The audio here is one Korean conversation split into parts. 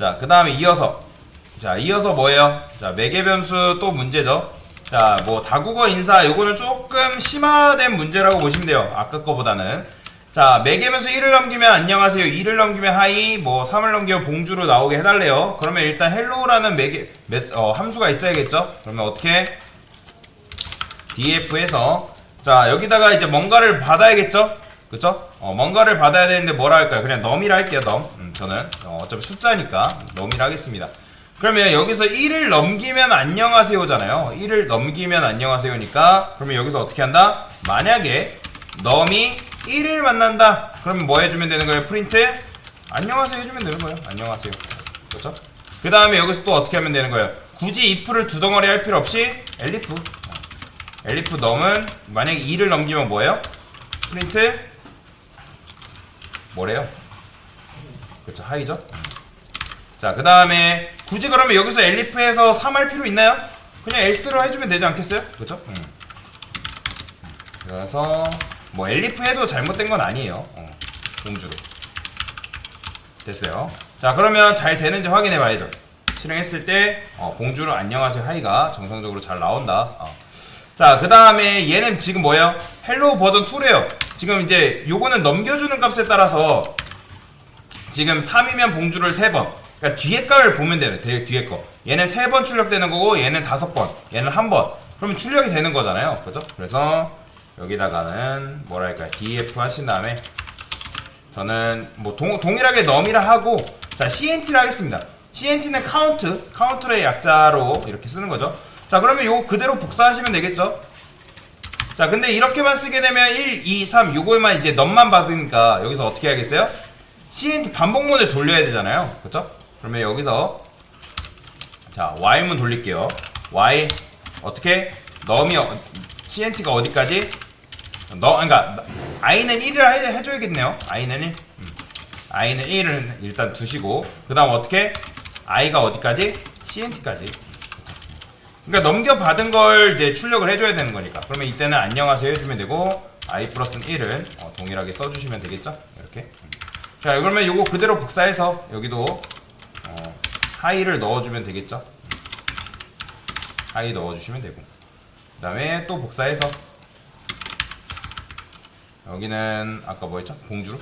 자, 그 다음에 이어서. 자, 이어서 뭐예요? 자, 매개 변수 또 문제죠. 자, 뭐, 다국어 인사, 요거는 조금 심화된 문제라고 보시면 돼요. 아까 거보다는. 자, 매개 변수 1을 넘기면 안녕하세요. 2를 넘기면 하이, 뭐, 3을 넘기면 봉주로 나오게 해달래요. 그러면 일단 헬로우라는 매개, 메스, 어, 함수가 있어야겠죠? 그러면 어떻게? df에서 자 여기다가 이제 뭔가를 받아야겠죠 그쵸 어, 뭔가를 받아야 되는데 뭐라 할까요 그냥 넘이라 할게요 넘 음, 저는 어, 어차피 숫자니까 넘이라 하겠습니다. 그러면 여기서 1을 넘기면 안녕하세요잖아요. 1을 넘기면 안녕하세요니까 그러면 여기서 어떻게 한다? 만약에 넘이 1을 만난다. 그러면 뭐 해주면 되는 거예요? 프린트? 안녕하세요 해주면 되는 거예요. 안녕하세요. 그렇죠? 그 다음에 여기서 또 어떻게 하면 되는 거예요? 굳이 if를 두 덩어리 할 필요 없이 elif 엘리프 넘은 만약에 2를 넘기면 뭐예요? 프린트? 뭐래요? 그렇죠 하이죠? 자 그 다음에 굳이 그러면 여기서 엘리프에서 3할 필요 있나요? 그냥 else로 해주면 되지 않겠어요? 그렇죠? 음. 그래서 뭐 엘리프 해도 잘못된 건 아니에요 어, 공주로 됐어요 자 그러면 잘 되는지 확인해 봐야죠 실행했을 때 어, 봉주로 안녕하세요 하이가 정상적으로 잘 나온다 어. 자, 그 다음에 얘는 지금 뭐예요? 헬로우 버전 2래요. 지금 이제 요거는 넘겨주는 값에 따라서 지금 3이면 봉주를 3번. 그러니까 뒤에 값을 보면 돼요. 대- 뒤에 거. 얘는 3번 출력되는 거고 얘는 5번. 얘는 1번. 그러면 출력이 되는 거잖아요. 그죠? 그래서 여기다가는 뭐랄까 df 하신 다음에 저는 뭐 동, 동일하게 넘이라 하고 자 CNT를 하겠습니다. CNT는 카운트, 카운트의 약자로 이렇게 쓰는 거죠. 자 그러면 요거 그대로 복사하시면 되겠죠. 자 근데 이렇게만 쓰게 되면 1, 2, 3 요거에만 이제 넘만 받으니까 여기서 어떻게 하겠어요? CNT 반복문을 돌려야 되잖아요. 그렇죠? 그러면 여기서 자 Y문 돌릴게요. Y 어떻게 넘이 어, CNT가 어디까지? 너 그러니까 i는 1을 해, 해줘야겠네요. i는 1. 음. i는 1을 일단 두시고 그 다음 어떻게? i가 어디까지? CNT까지. 그러니까 넘겨받은 걸 이제 출력을 해줘야 되는 거니까. 그러면 이때는 안녕하세요 해주면 되고 i 플러스는 1을 어, 동일하게 써주시면 되겠죠? 이렇게. 음. 자 그러면 요거 그대로 복사해서 여기도 어, 하이를 넣어주면 되겠죠? 음. 하이 넣어주시면 되고 그 다음에 또 복사해서 여기는 아까 뭐였죠? 봉주로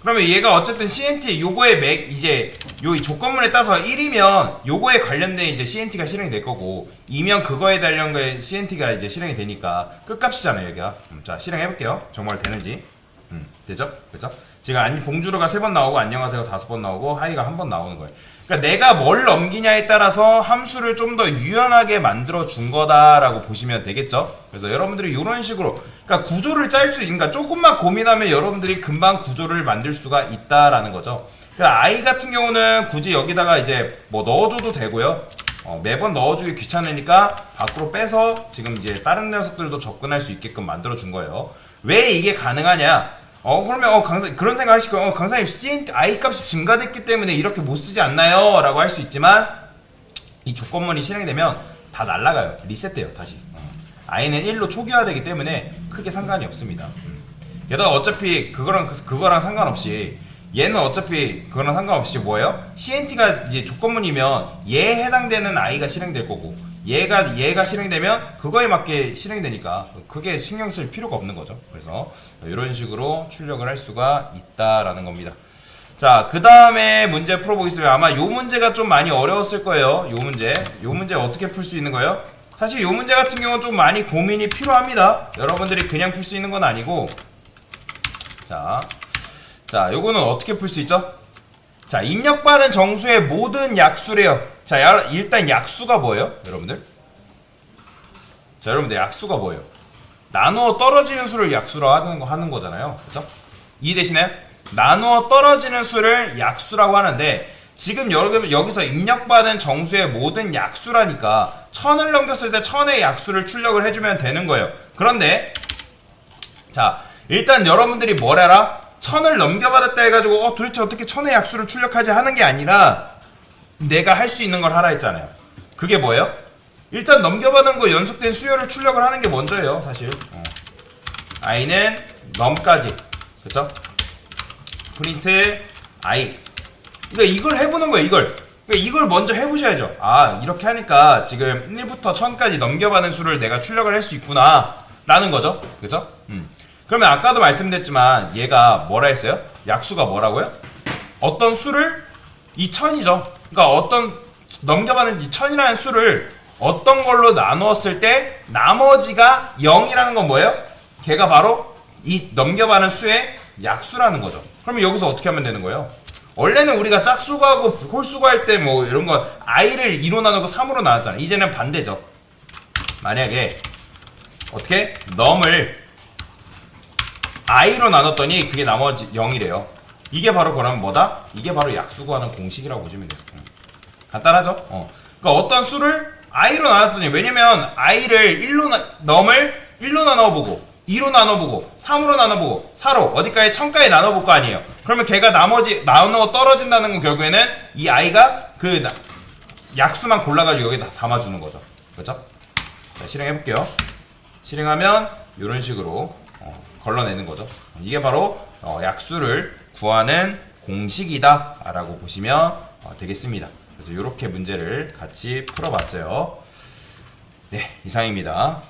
그러면 얘가 어쨌든 CNT 요거에 맥 이제 요 조건문에 따서 1이면 요거에 관련된 이제 CNT가 실행이 될 거고 2면 그거에 관련 거에 CNT가 이제 실행이 되니까 끝값이잖아요 여기가 음, 자 실행해 볼게요 정말 되는지 음, 되죠? 그죠? 지금 아니 봉주로가 세 번 나오고 안녕하세요 다섯 번 나오고 하이가 한 번 나오는 거예요. 그러니까 내가 뭘 넘기냐에 따라서 함수를 좀 더 유연하게 만들어 준 거다라고 보시면 되겠죠? 그래서 여러분들이 이런 식으로 그러니까 구조를 짤 수, 그러니까 조금만 고민하면 여러분들이 금방 구조를 만들 수가 있다라는 거죠. 그러니까 아이 같은 경우는 굳이 여기다가 이제 뭐 넣어줘도 되고요. 어, 매번 넣어주기 귀찮으니까 밖으로 빼서 지금 이제 다른 녀석들도 접근할 수 있게끔 만들어 준 거예요. 왜 이게 가능하냐? 어 그러면 어 강사 그런 생각 하실 거예요. 어, 강사님 CNT i 값이 증가됐기 때문에 이렇게 못 쓰지 않나요?라고 할 수 있지만 이 조건문이 실행되면 다 날라가요. 리셋돼요 다시. 어. i는 1로 초기화되기 때문에 크게 상관이 없습니다. 음. 게다가 어차피 그거랑 그거랑 상관없이 얘는 어차피 그거랑 상관없이 뭐예요? CNT가 이제 조건문이면 얘에 해당되는 i가 실행될 거고 얘가 얘가 실행되면 그거에 맞게 실행되니까 크게 신경 쓸 필요가 없는 거죠. 그래서 이런 식으로 출력을 할 수가 있다라는 겁니다. 자, 그 다음에 문제 풀어보겠습니다. 아마 요 문제가 좀 많이 어려웠을 거예요. 요 문제. 요 문제 어떻게 풀 수 있는 거예요? 사실 요 문제 같은 경우는 좀 많이 고민이 필요합니다. 여러분들이 그냥 풀 수 있는 건 아니고. 자, 자, 요거는 어떻게 풀 수 있죠? 자, 입력받은 정수의 모든 약수래요. 자, 야- 일단 약수가 뭐예요? 여러분들? 자, 여러분들 약수가 뭐예요? 나누어 떨어지는 수를 약수라고 하는, 거, 하는 거잖아요. 그죠? 이해되시나요? 나누어 떨어지는 수를 약수라고 하는데 지금 여러분 여기서 입력받은 정수의 모든 약수라니까 천을 넘겼을 때 천의 약수를 출력을 해주면 되는 거예요. 그런데 자 일단 여러분들이 뭘 해라? 천을 넘겨받았다 해가지고 어 도대체 어떻게 천의 약수를 출력하지 하는 게 아니라 내가 할 수 있는 걸 하라 했잖아요. 그게 뭐예요? 일단 넘겨받은 거 연속된 수요를 출력을 하는 게 먼저예요, 사실. 어. i는 넘까지, 그렇죠? 프린트 i 그러니까 이걸 해보는 거예요. 이걸. 그러니까 이걸 먼저 해보셔야죠. 아 이렇게 하니까 지금 1부터 1000까지 넘겨가는 수를 내가 출력을 할 수 있구나 라는 거죠. 그죠? 음. 그러면 아까도 말씀드렸지만 얘가 뭐라 했어요? 약수가 뭐라고요? 어떤 수를 이 1000이죠. 그러니까 어떤 넘겨가는 이 1000이라는 수를 어떤 걸로 나누었을 때 나머지가 0이라는 건 뭐예요? 걔가 바로 이 넘겨가는 수의 약수라는 거죠. 그러면 여기서 어떻게 하면 되는 거예요? 원래는 우리가 짝수구하고 홀수구할 때 뭐 이런 거 i를 2로 나누고 3으로 나눴잖아. 이제는 반대죠. 만약에 어떻게 넘을 i로 나눴더니 그게 나머지 0이래요. 이게 바로 그러면 뭐다? 이게 바로 약수구하는 공식이라고 보시면 돼요. 음. 간단하죠? 어. 그러니까 어떤 수를 i로 나눴더니 왜냐면 i를 1로 나, 넘을 1로 나눠보고 2로 나눠보고 3으로 나눠보고 4로 어디까지 1000까지 나눠볼 거 아니에요. 그러면 걔가 나머지 나눠 떨어진다는 건 결국에는 이 i가 그 나- 약수만 골라가지고 여기 다 담아주는 거죠. 그렇죠? 자, 실행해볼게요. 실행하면 이런 식으로 어, 걸러내는 거죠. 이게 바로 어, 약수를 구하는 공식이다라고 보시면 어, 되겠습니다. 그래서 이렇게 문제를 같이 풀어봤어요. 네, 이상입니다.